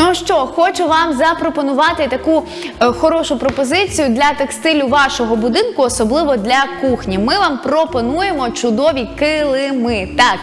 Ну що, хочу вам запропонувати таку е, хорошу пропозицію для текстилю вашого будинку, особливо для кухні. Ми вам пропонуємо чудові килими. Так.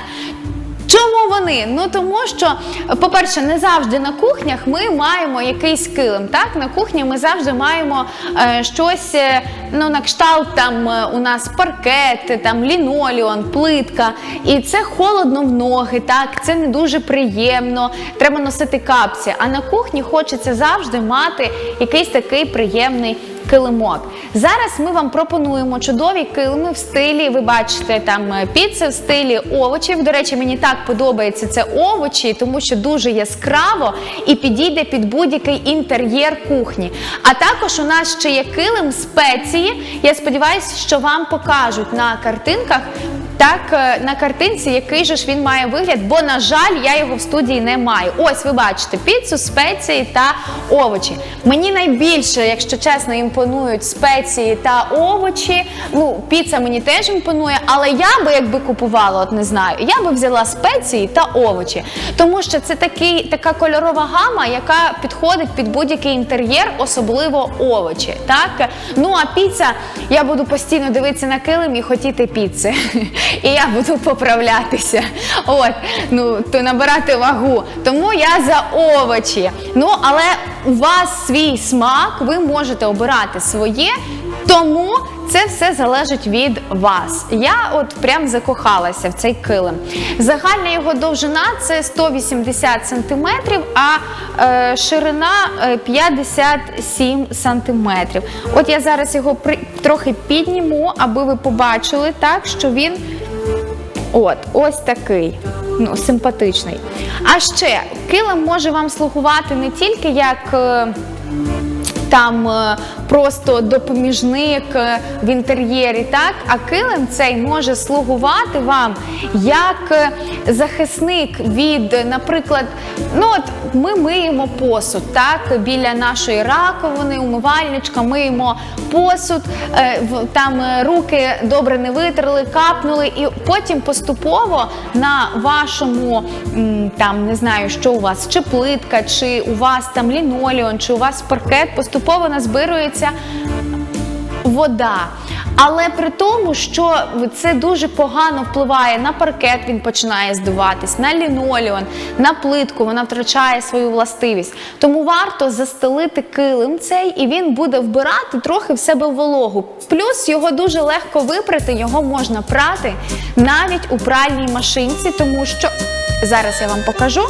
Чому вони? Ну тому що, по-перше, не завжди на кухнях ми маємо якийсь килим. Так, на кухні ми завжди маємо е, щось, е, ну на кшталт там е, у нас паркет, там лінолеон, плитка. І це холодно в ноги, так, це не дуже приємно. Треба носити капці. А на кухні хочеться завжди мати якийсь такий приємний килимок. Зараз ми вам пропонуємо чудові килими в стилі. Ви бачите там е, піци в стилі овочів. До речі, мені так подобається це овочі, тому що дуже яскраво і підійде під будь-який інтер'єр кухні. А також у нас ще є килим спеції. Я сподіваюся, що вам покажуть на картинках. Так, е, на картинці, який же ж він має вигляд, бо, на жаль, я його в студії не маю. Ось ви бачите піцу, спеції та овочі. Мені найбільше, якщо чесно, імпонують спеції та овочі. Ну, піца мені теж імпонує, але я би якби купувала, от не знаю, я би взяла спеції та овочі, тому що це такий, така кольорова гама, яка підходить під будь-який інтер'єр, особливо овочі. Так? Ну а піца, я буду постійно дивитися на килим і хотіти піци. І я буду поправлятися. От, ну, то набирати вагу. Тому я за овочі. Ну, але у вас свій смак, ви можете обирати своє. Тому це все залежить від вас. Я от прям закохалася в цей килим. Загальна його довжина це 180 см, а е, ширина е, 57 см. От я зараз його при, трохи підніму, аби ви побачили так, що він От, ось такий. Ну, симпатичний. А ще килим може вам слугувати не тільки як. е, Там е, просто допоміжник е, в інтер'єрі, так? А килим цей може слугувати вам як е, захисник від, наприклад, ну от ми миємо посуд, так? Біля нашої раковини, умивальничка, миємо посуд, е, там руки добре не витерли, капнули, і потім поступово на вашому там не знаю, що у вас, чи плитка, чи у вас там лінолеон, чи у вас паркет, поступово назбирується вода. Але при тому, що це дуже погано впливає на паркет, він починає здуватись, на лінолеон, на плитку, вона втрачає свою властивість. Тому варто застелити килим цей, і він буде вбирати трохи в себе вологу. Плюс його дуже легко випрати, його можна прати навіть у пральній машинці, тому що зараз я вам покажу.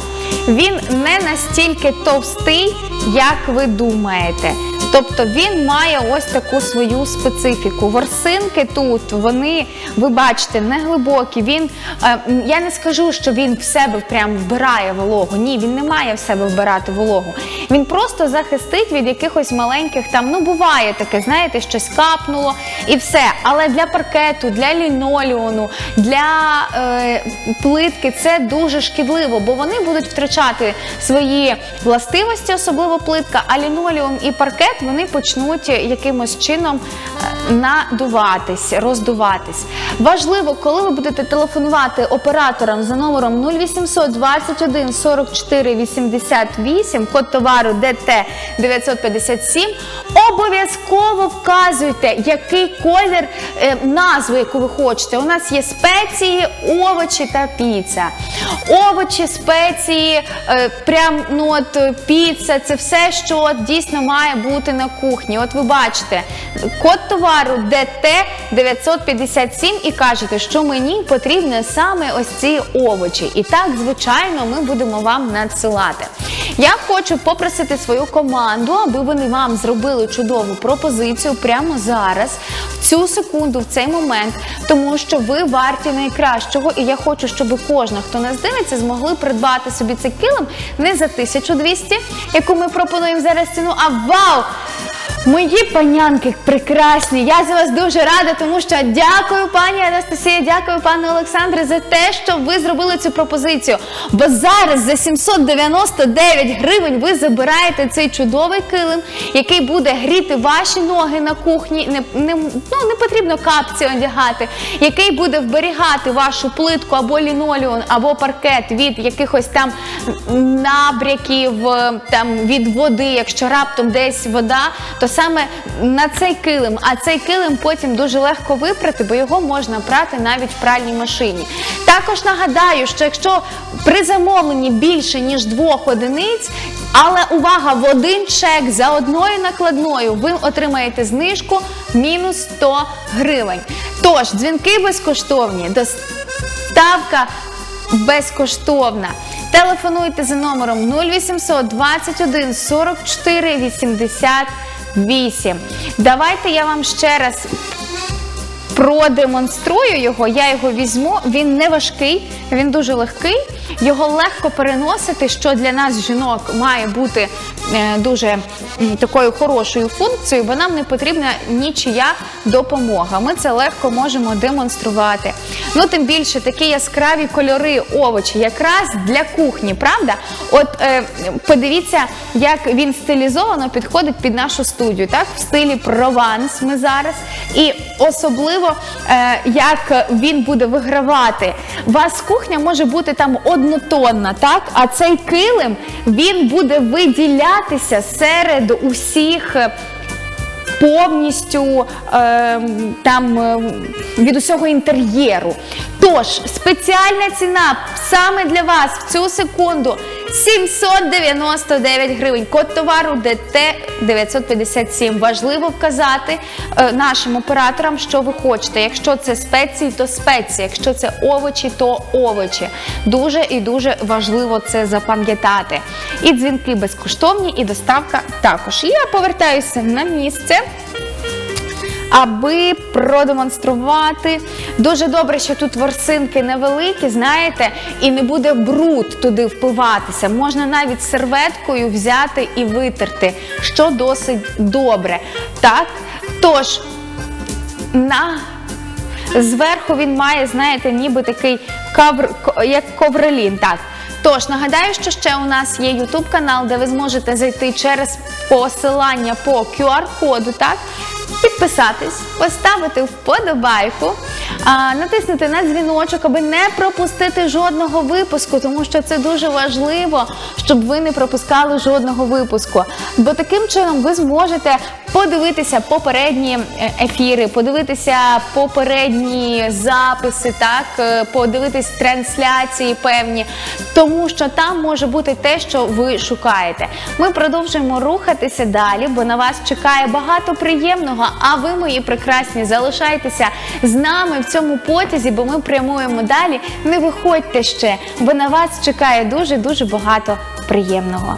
Він не настільки товстий, як ви думаєте. Тобто він має ось таку свою специфіку. Ворсинки тут, вони, ви бачите, не глибокі. Він, е, я не скажу, що він в себе прям вбирає вологу. Ні, він не має в себе вбирати вологу. Він просто захистить від якихось маленьких там, ну буває таке, знаєте, щось капнуло і все. Але для паркету, для ліноліону, для е, плитки це дуже шкідливо, бо вони будуть втрачати свої властивості, особливо плитка, а лінолеум і паркет вони почнуть якимось чином надуватись, роздуватись. Важливо, коли ви будете телефонувати операторам за номером 0800 21 44 88, код товару ДТ 957, обов'язково вказуйте, який колір е, назву, яку ви хочете. У нас є спеції, овочі та піца. Овочі, спеції, е, прям ну от е, піца це все, що дійсно має бути на кухні. От ви бачите, код товару ДТ 957 і кажете, що мені потрібні саме ось ці овочі. І так, звичайно, ми будемо вам надсилати. Я хочу попросити свою команду, аби вони вам зробили чудову пропозицію прямо зараз, в цю секунду, в цей момент, тому що ви варті найкращого, і я хочу, щоб кожна, хто нас дивиться, змогли придбати собі цей килим не за 1200, яку ми пропонуємо зараз ціну, а вау! Мої панянки прекрасні. Я за вас дуже рада, тому що дякую, пані Анастасія, дякую, пане Олександре, за те, що ви зробили цю пропозицію. Бо зараз за 799 гривень ви забираєте цей чудовий килим, який буде гріти ваші ноги на кухні. Не, не, ну, не потрібно капці одягати, який буде вберігати вашу плитку або лінолеон, або паркет від якихось там набряків, е, там від води. Якщо раптом десь вода, то саме на цей килим, а цей килим потім дуже легко випрати, бо його можна прати навіть в пральній машині. Також нагадаю, що якщо при замовленні більше ніж двох одиниць, але увага, в один чек за одною накладною ви отримаєте знижку мінус 100 гривень. Тож, дзвінки безкоштовні, доставка безкоштовна. Телефонуйте за номером 0800 21 44 88. Давайте я вам ще раз продемонструю його. Я його візьму. Він не важкий, він дуже легкий. Його легко переносити, що для нас, жінок, має бути дуже такою хорошою функцією, бо нам не потрібна нічия допомога. Ми це легко можемо демонструвати. Ну, тим більше такі яскраві кольори овочі, якраз для кухні, правда? От е, подивіться, як він стилізовано підходить під нашу студію, так? В стилі прованс ми зараз. І особливо, е, як він буде вигравати. У вас кухня може бути там однотонна, так? А цей килим він буде виділятися серед усіх. е, Повністю е, там е, від усього інтер'єру. Тож спеціальна ціна саме для вас в цю секунду 799 гривень. Код товару ДТ 957. Важливо вказати е, нашим операторам, що ви хочете. Якщо це спеції, то спеції. Якщо це овочі, то овочі. Дуже і дуже важливо це запам'ятати. І дзвінки безкоштовні, і доставка також. Я повертаюся на місце. Аби продемонструвати. Дуже добре, що тут ворсинки невеликі, знаєте, і не буде бруд туди впиватися. Можна навіть серветкою взяти і витерти, що досить добре. Так? Тож, на Зверху він має, знаєте, ніби такий кавр, як ковролін. Так. Тож нагадаю, що ще у нас є YouTube канал, де ви зможете зайти через посилання по QR-коду, так? Підписатись, поставити вподобайку, натиснути на дзвіночок, аби не пропустити жодного випуску, тому що це дуже важливо, щоб ви не пропускали жодного випуску. Бо таким чином ви зможете подивитися попередні е, ефіри, подивитися попередні записи, так, е, подивитись трансляції певні, тому що там може бути те, що ви шукаєте. Ми продовжуємо рухатися далі, бо на вас чекає багато приємного. А ви, мої прекрасні, залишайтеся з нами в цьому потязі, бо ми прямуємо далі. Не виходьте ще, бо на вас чекає дуже дуже багато приємного.